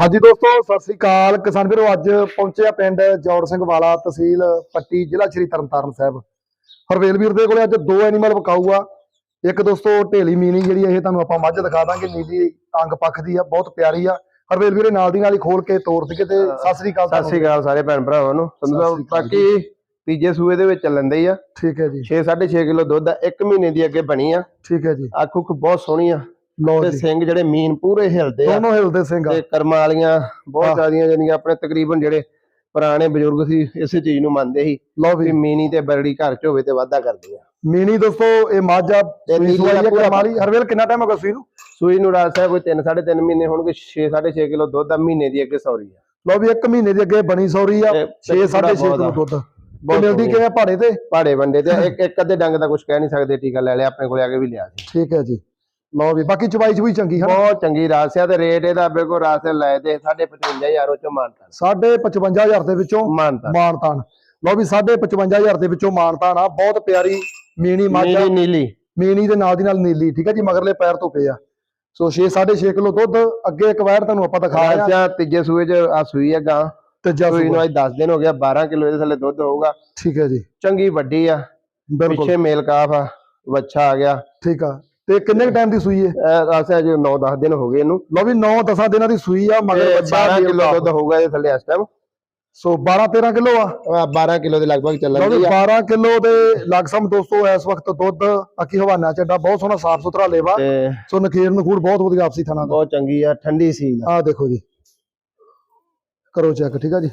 ਹਾਂਜੀ ਦੋਸਤੋ ਸਤਿ ਸ੍ਰੀ ਅਕਾਲ। ਕਿਸਾਨ ਵੀਰੋ ਅੱਜ ਪਹੁੰਚੇ ਆ ਪਿੰਡ ਜੌੜ ਸਿੰਘ ਵਾਲਾ ਤਹਿਸੀਲ ਪੱਟੀ ਜ਼ਿਲ੍ਹਾ ਸ਼੍ਰੀ ਤਰਨਤਾਰਨ ਸਾਹਿਬ। ਹਰਵੇਲ ਵੀਰ ਦੇ ਕੋਲੇ ਅੱਜ ਦੋ ਐਨੀਮਲ ਵਿਕਾਊ ਆ ਇੱਕ ਦੋਸਤੋ ਢੇਲੀ ਮੀਨੀ ਜਿਹੜੀ ਇਹ ਤੁਹਾਨੂੰ ਆਪਾਂ ਮੱਝ ਦਿਖਾ ਦਾਂਗੇ। ਨੀਲੀ ਅੰਗ ਪੱਖ ਦੀ ਆ ਬਹੁਤ ਪਿਆਰੀ ਆ। ਹਰਵੇਲ ਵੀਰੇ ਨਾਲ ਦੀ ਨਾਲ ਹੀ ਖੋਲ ਕੇ ਤੋਰ ਦਈਏ ਤੇ ਸਤਿ ਸ੍ਰੀ ਅਕਾਲ ਸਤਿ ਸ਼੍ਰੀ ਅਕਾਲ ਸਾਰੇ ਭੈਣ ਭਰਾਵਾਂ ਨੂੰ। ਬਾਕੀ ਤੀਜੇ ਸੂਏ ਦੇ ਵਿੱਚ ਚੱਲਣ ਦੇ ਆ। ਠੀਕ ਹੈ ਜੀ। 6 6.5 ਕਿਲੋ ਦੁੱਧ ਆ ਇੱਕ ਮਹੀਨੇ ਦੀ ਅੱਗੇ ਬਣੀ ਆ। ਠੀਕ ਹੈ ਜੀ। ਅੱਖ ਉੱਖ ਬਹੁਤ ਸੋਹਣੀ ਆ। ਲਓ ਤੇ ਜੀ। ਸਿੰਘ ਜਿਹੜੇ ਮੀਨ ਪੂਰੇ ਹਿਲਦੇ ਆ। ਦੋਨੋਂ ਹਿਲਦੇ ਸਿੰਘ ਆ। ਤੇ ਕਰਮਾਂ ਵਾਲੀਆਂ। ਬਹੁਤ ਜ਼ਿਆਦੀਆਂ ਜਿਹੜੀਆਂ ਆਪਣੇ ਤਕਰੀਬਨ ਜਿਹੜੇ ਪੁਰਾਣੇ ਬਜ਼ੁਰਗ ਸੀ ਇਸੇ ਚੀਜ਼ ਨੂੰ ਮੰਨਦੇ ਸੀ ਲਓ ਵੀ। ਵੀ ਮੀਨੀ ਤੇ ਬਰੜੀ ਘਰ ਚ ਹੋਵੇ ਤੇ ਵਾਧਾ ਕਰਦੀ ਆ। ਮੀਨੀ ਦੋਸਤੋ ਇਹ ਮੱਝ ਨੀਲੀ ਦਾ ਪੂਰਾ ਕਰਮਾਲੀ ਹਰਵੇਲ ਕਿੰਨਾ ਟਾਈਮ ਹੋ ਗਿਆ ਸੂਈ ਨੂੰ? ਸੂਈ ਨੂੰ ਰਾਸ ਹੈ ਕੋਈ 3 3.5 ਮਹੀਨੇ ਹੋਣਗੇ 6 6.5 ਕਿਲੋ ਦੁੱਧ ਆ ਮਹੀਨੇ ਦੀ ਅੱਗੇ ਸੌਰੀ ਆ। ਲਓ ਵੀ ਇੱਕ ਮਹੀਨੇ ਦੀ ਅੱਗੇ ਬਣੀ ਸੌਰੀ ਆ ਤੇ 6 ਪੂਰਾ 6.5 ਕਿਲੋ ਦੁੱਧ। ਤੇ ਬਹੁਤ ਮਿਲਦੀ। ਕਿਵੇਂ ਆ ਪਹਾੜੇ ਤੇ? ਪਾੜੇ ਵੰਡੇ ਤੇ ਇੱਕ ਇੱਕ ਅੱਧੇ ਡੰਗ ਦਾ ਕੁਝ ਕਹਿ ਨਹੀਂ ਸਕਦੇ ਟੀਕਾ ਲੈ ਲਿਆ ਆਪਣੇ ਕੋਲੇ ਆ ਕੇ ਵੀ ਲਿਆ ਸੀ। ਠੀਕ ਹੈ ਜੀ। ਲਓ ਵੀ ਬਾਕੀ ਚਵਾਈ ਚਵੀ ਚੰਗੀ ਹੈ ਬਹੁਤ ਚੰਗੀ ਰਾਸਿਆ ਤੇ ਰੇਟ ਇਹਦਾ ਬਿਲਕੁਲ ਰਾਸੇ ਲੈ ਤੇ 55000 ਉਹ ਚੋਂ ਮਾਨਤਾ ਸਾਢੇ 55000 ਦੇ ਵਿੱਚੋਂ ਮਾਨਤਾ ਮਾਨਤਾਨ ਲਓ ਵੀ ਸਾਢੇ 55000 ਦੇ ਵਿੱਚੋਂ ਮਾਨਤਾਨ ਆ। ਬਹੁਤ ਪਿਆਰੀ ਮੀਨੀ ਮੱਝ ਆ। ਨੀਲੀ। ਮੀਨੀ ਦੇ ਨਾਲ ਦੀ ਨਾਲ ਨੀਲੀ ਠੀਕ ਹੈ ਜੀ? ਮਗਰਲੇ ਪੈਰ ਤੋਂ ਪਏ ਆ। ਸੋ 6 6.5 ਕਿਲੋ ਦੁੱਧ ਅੱਗੇ ਇੱਕ ਵਾਰ ਤੁਹਾਨੂੰ ਆਪਾਂ ਦਿਖਾਇਆ ਰਾਸਿਆ ਤੀਜੇ ਸੂਏ ਚ ਆ ਸੂਈ ਆ ਗਾਂ। ਤੇ ਜਾ ਸੂਈ ਨੂੰ ਅੱਜ 10 ਦਿਨ ਹੋ ਗਿਆ 12 ਕਿਲੋ ਇਹਦੇ ਥੱਲੇ ਦੁੱਧ ਹੋਊਗਾ। ਠੀਕ ਹੈ ਜੀ। ਚੰਗੀ ਵੱਡੀ ਆ। ਪਿੱਛੇ ਮੇਲ ਕਾਫ ਆ ਵੱਛਾ ਆ ਗਿਆ। ਠੀਕ ਆ। ਤੇ ਕਿੰਨੇ ਟਾਈਮ ਦੀ ਸੂਈ ਹੈ? ਇਹ ਰਾਸਿਆ ਜੀ 9-10 ਦਿਨ ਹੋ ਗਏ ਇਹਨੂੰ। ਲਓ ਵੀ 9-10 ਦਿਨਾਂ ਦੀ ਸੂਈ ਆ ਮਗਰ ਬੱਚਾ 12 ਮੇਲ ਕਿਲੋ। ਦੁੱਧ ਹੋਊਗਾ ਇਹਦੇ ਥੱਲੇ ਇਸ ਟਾਈਮ ਸੋ 12-13 ਕਿਲੋ ਆ? 12 ਕਿਲੋ ਦੇ ਲਗਭਗ ਚੱਲਣ ਦੀ ਆ। 12 ਕਿਲੋ ਦੇ ਲਗਸਮ ਦੋਸਤੋ ਇਸ ਵਕਤ ਦੁੱਧ ਅੱਖੀ ਹਵਾਨਾ ਚੱਡਾ ਬਹੁਤ ਸੋਹਣਾ ਸਾਫ਼ ਸੁਥਰਾ ਲੇਵਾ। ਸੋ ਨਖੇਰ ਨਖੂਰ ਬਹੁਤ ਵਧੀਆ ਆਪਸੀ ਥਾਣਾ ਬਹੁਤ ਚੰਗੀ ਆ ਠੰਡੀ ਸੀ ਆਹ ਦੇਖੋ ਜੀ। ਕਰੋ ਚੈੱਕ ਠੀਕ ਆ ਜੀ?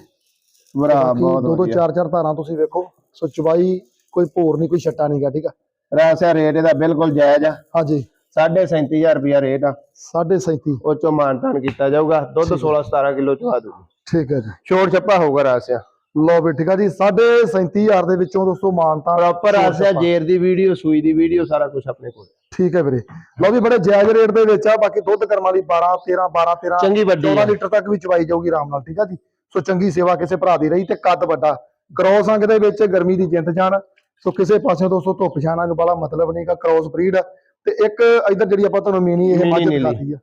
ਬਰਾ ਬਾਕੀ ਬਹੁਤ ਦੋ ਦੋ ਚਾਰ ਚਾਰ ਧਾਰਾਂ ਤੁਸੀਂ ਵੇਖੋ। ਸੋ ਚਵਾਈ ਕੋਈ ਭੋਰ ਨਹੀਂ ਕੋਈ ਛੱਟਾ ਨਹੀਂਗਾ ਠੀਕ ਆ? ਰਾਸਿਆ ਰੇਟ ਇਹਦਾ ਬਿਲਕੁਲ ਜਾਇਜ਼ ਆ। ਹਾਂਜੀ। 37500 ਰੁਪਿਆ ਰੇਟ ਆ। 37.5 ਉਹ ਚੋਂ ਮਾਨਤਾਨ ਕੀਤਾ ਜਾਊਗਾ। ਦੁੱਧ 16 17 ਕਿਲੋ ਚਵਾ ਦੂ ਠੀਕ ਹੈ ਜੀ। ਛੋੜ ਛੱਪਾ ਹੋਊਗਾ ਰਾਸਿਆ ਲਓ ਵੀ ਠੀਕ ਆ ਜੀ 37000 ਦੇ ਵਿੱਚੋਂ ਦੋਸਤੋ ਮਾਨਤਾ ਪ੍ਰੋਪਰ ਰਾਸਿਆ ਜੇਰ ਦੀ ਵੀਡੀਓ ਸੂਈ ਦੀ ਵੀਡੀਓ ਸਾਰਾ ਕੁਝ ਆਪਣੇ ਕੋਲ। ਠੀਕ ਹੈ ਵੀਰੇ। ਲਓ ਵੀ ਬੜੇ ਜਾਇਜ਼ ਰੇਟ ਦੇ ਵਿੱਚ ਆ ਬਾਕੀ ਦੁੱਧ ਕਰਮਾਂ ਦੀ 12 13 12 13 ਚੰਗੀ ਵੱਡੀ 14 ਆ। ਲੀਟਰ ਤੱਕ ਵੀ ਚਵਾਈ ਜਾਊਗੀ ਆਰਾਮ ਨਾਲ ਠੀਕ ਆ ਜੀ। ਸੋ ਚੰਗੀ ਸੇਵਾ ਕਿਸੇ ਭਰਾ ਦੀ ਰਹੀ ਤੇ ਕੱਦ ਵੱਡਾ। ਕ੍ਰੋਸ ਅੰਗ ਦੇ ਵਿੱਚ ਗਰਮੀ ਦੀ ਜਿੰਦ ਜਾਣ ਸੋ ਕਿਸੇ ਪਾਸੇ ਦੋਸਤੋ ਧੁੱਪ ਛਾਣਾ ਨੂੰ ਬੜਾ ਮਤਲਬ ਨਹੀਂਗਾ ਕ੍ਰੋਸ ਬਰੀਡ ਤੇ ਇੱਕ ਇਧਰ ਜਿਹੜੀ ਆਪਾਂ ਤੁਹਾਨੂੰ ਮੀਨੀ ਇਹ ਮੱਝ। ਦਿਖਾਤੀ ਆ।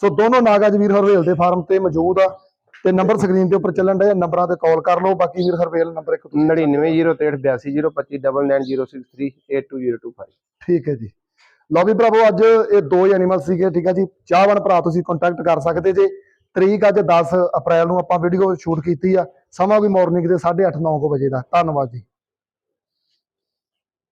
ਸੋ ਦੋਨੋਂ ਨਾਗਾਜ ਵੀਰ ਹਰਵੇਲ ਦੇ ਫਾਰਮ ਤੇ ਮੌਜੂਦ ਆ ਤੇ ਨੰਬਰ ਸਕਰੀਨ ਦੇ ਉੱਪਰ ਚੱਲਣ ਦੇ ਨੰਬਰਾਂ ਤੇ ਕਾਲ ਕਰ ਲਓ। ਬਾਕੀ ਵੀਰ ਹਰਵੇਲ ਨੰਬਰ ਇੱਕ ਤੁਸੀਂ 9908825902582025 ਠੀਕ ਹੈ ਜੀ। ਲਓ ਵੀ ਭਰਾਵੋ ਅੱਜ ਇਹ ਦੋ ਐਨੀਮਲ ਸੀਗੇ ਠੀਕ ਹੈ ਜੀ। ਚਾਹਵਨ ਭਰਾ ਤੁਸੀਂ ਕੰਟੈਕਟ ਕਰ ਸਕਦੇ ਜੇ। ਤਰੀਕ ਅੱਜ 10 ਅਪ੍ਰੈਲ ਨੂੰ ਆਪਾਂ ਵੀਡੀਓ ਸ਼ੂਟ ਕੀਤੀ ਆ। ਸਮਾਂ ਵੀ ਮਾਰਨਿੰਗ ਦੇ 8:30 9 ਵਜੇ ਦਾ। ਧੰਨਵਾਦ ਜੀ।